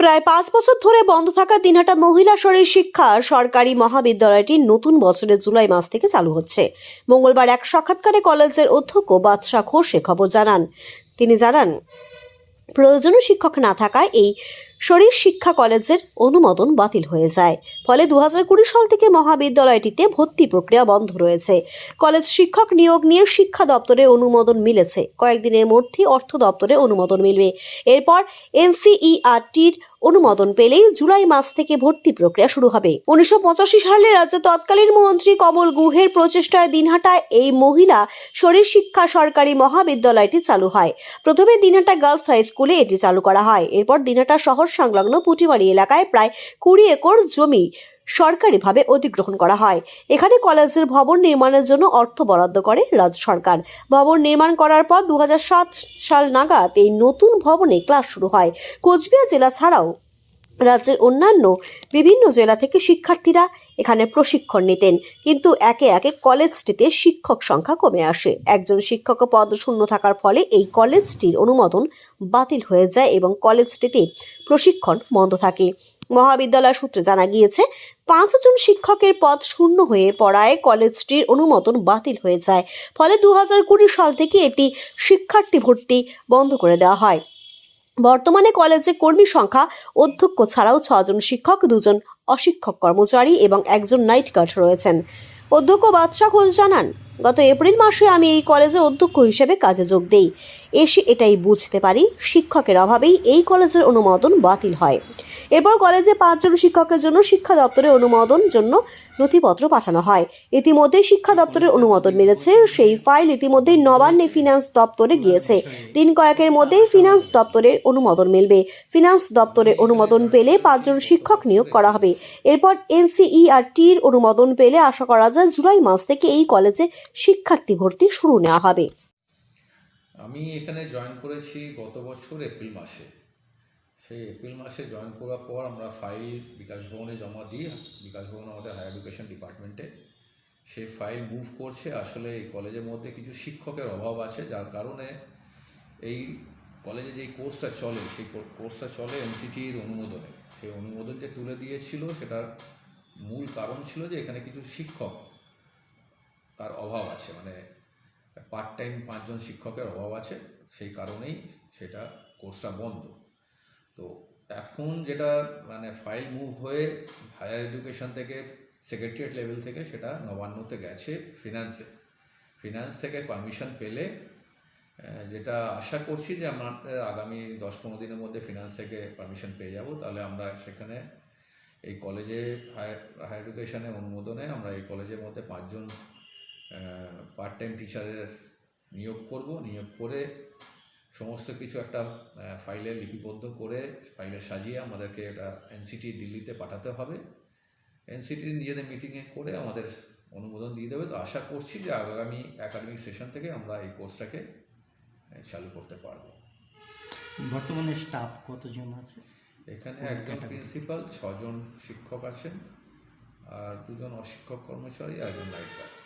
প্রায় পাঁচ বছর ধরে বন্ধ থাকা দিনহাটা মহিলা শরীর শিক্ষা সরকারি মহাবিদ্যালয়টি নতুন বছরের জুলাই মাস থেকে চালু হচ্ছে। মঙ্গলবার এক সাক্ষাৎকারে কলেজের অধ্যক্ষ বাদশাহ ঘোষ খবর জানান। তিনি জানান, প্রয়োজনীয় শিক্ষক না থাকায় এই শরীর শিক্ষা কলেজের অনুমোদন বাতিল হয়ে যায়। ফলে দু সাল থেকে মহাবিদ্যালয়টিতে ভর্তি প্রক্রিয়া বন্ধ রয়েছে। কলেজ শিক্ষক নিয়োগ নিয়ে শিক্ষা দপ্তরে অনুমোদন মিলেছে। কয়েকদিনের মধ্যে অর্থ দপ্তরে অনুমোদন মিলবে। এরপর এনসিইআরটির অনুমোদন পেলেই জুলাই মাস থেকে ভর্তি প্রক্রিয়া শুরু হবে। উনিশশো পঁচাশি সালে রাজ্যের তৎকালীন মন্ত্রী কমল গুহের প্রচেষ্টায় দিনহাটায় এই মহিলা শরীর শিক্ষা সরকারি মহাবিদ্যালয়টি চালু হয়। প্রথমে দিনহাটা গার্লস হাই স্কুলে এটি চালু করা হয়। এরপর দিনহাটা শহর সংলগ্ন পুটিমারি এলাকায় প্রায় কুড়ি একর জমি সরকারিভাবে অধিগ্রহণ করা হয়। এখানে কলেজের ভবন নির্মাণের জন্য অর্থ বরাদ্দ করে রাজ্য সরকার। ভবন নির্মাণ করার পর দু হাজার সাত সাল নাগাদ এই নতুন ভবনে ক্লাস শুরু হয়। কোচবিহার জেলা ছাড়াও রাজ্যের অন্যান্য বিভিন্ন জেলা থেকে শিক্ষার্থীরা এখানে প্রশিক্ষণ নিতেন। কিন্তু একে একে কলেজটিতে শিক্ষক সংখ্যা কমে আসে। একজন শিক্ষক পদ শূন্য থাকার ফলে এই কলেজটির অনুমোদন বাতিল হয়ে যায় এবং কলেজটিতে প্রশিক্ষণ বন্ধ থাকে। মহাবিদ্যালয় সূত্রে জানা গিয়েছে পাঁচজন শিক্ষকের পদ শূন্য হয়ে পড়ায় কলেজটির অনুমোদন বাতিল হয়ে যায়। ফলে দু সাল থেকে এটি শিক্ষার্থী ভর্তি বন্ধ করে দেওয়া হয়। বর্তমানে কলেজে কর্মী সংখ্যা অধ্যক্ষ ছাড়াও ছজন শিক্ষক, দুজন অশিক্ষক কর্মচারী এবং একজন নাইট গার্ড রয়েছেন। অধ্যক্ষ বাদশাহ ঘোষ জানান গত এপ্রিল মাসে আমি এই কলেজে অধ্যক্ষ হিসেবে কাজে যোগ দেই। এসে এটাই বুঝতে পারি, শিক্ষকের অভাবেই এই কলেজের অনুমোদন বাতিল হয়। এরপর কলেজে পাঁচজন শিক্ষকের জন্য শিক্ষা দপ্তরের অনুমোদন জন্য নথিপত্র পাঠানো হয়। ইতিমধ্যে শিক্ষা দপ্তরের অনুমোদন মিলেছে, সেই ফাইল ইতিমধ্যেই নবান্নে ফিনান্স দপ্তরে গিয়েছে। দিন কয়েকের মধ্যেই ফিনান্স দপ্তরের অনুমোদন মিলবে। ফিনান্স দপ্তরের অনুমোদন পেলে পাঁচজন শিক্ষক নিয়োগ করা হবে। এরপর এনসিইআরটির অনুমোদন পেলে আশা করা যায় জুলাই মাস থেকে এই কলেজে শিক্ষার্থী ভর্তি শুরু নেওয়া হবে। আমি এখানে জয়েন করেছি গত বছর এপ্রিল মাসে। সেই এপ্রিল মাসে জয়েন করার পর আমরা ফাইল বিকাশ ভবনে জমা দিই বিকাশ ভবন আমাদের হায়ার এডুকেশন ডিপার্টমেন্টে সেই ফাইল মুভ করছে। আসলে এই কলেজের মধ্যে কিছু শিক্ষকের অভাব আছে, যার কারণে এই কলেজে যেই কোর্সটা চলে, সেই কোর্সটা চলে এনসিটির অনুমোদনে। সেই অনুমোদন যে তুলে দিয়েছিল, সেটার মূল কারণ ছিল যে এখানে কিছু শিক্ষক তার অভাব আছে মানে পার্ট টাইম পাঁচজন শিক্ষকের অভাব আছে, সেই কারণেই সেটা কোর্সটা বন্ধ। তো এখন যেটা মানে ফাইল মুভ হয়ে হায়ার এডুকেশন থেকে সেক্রেটারিয়েট লেভেল থেকে সেটা নবান্নতে গেছে ফিনান্সে ফিনান্স থেকে পারমিশন পেলে যেটা আশা করছি যে আমাদের আগামী দশ পনেরো দিনের মধ্যে ফিনান্স থেকে পারমিশন পেয়ে যাব, তাহলে আমরা সেখানে এই কলেজে হায়ার হায়ার এডুকেশনের অনুমোদনে আমরা এই কলেজের মধ্যে পাঁচজন পার্ট টাইম টিচারের নিয়োগ করব। নিয়োগ করে সমস্ত কিছু একটা ফাইলে লিপিবদ্ধ করে ফাইলে সাজিয়ে আমাদেরকে এটা এনসিটি দিল্লিতে পাঠাতে হবে। এনসিটির নিজেদের মিটিংয়ে করে আমাদের অনুমোদন দিয়ে দেবে। তো আশা করছি যে আগামী একাডেমিক সেশন থেকে আমরা এই কোর্সটাকে চালু করতে পারব। বর্তমানে স্টাফ কতজন আছে? এখানে একজন? প্রিন্সিপাল ছজন শিক্ষক আছেন আর দুজন অশিক্ষক কর্মচারী আর একজন লাইট গার্ড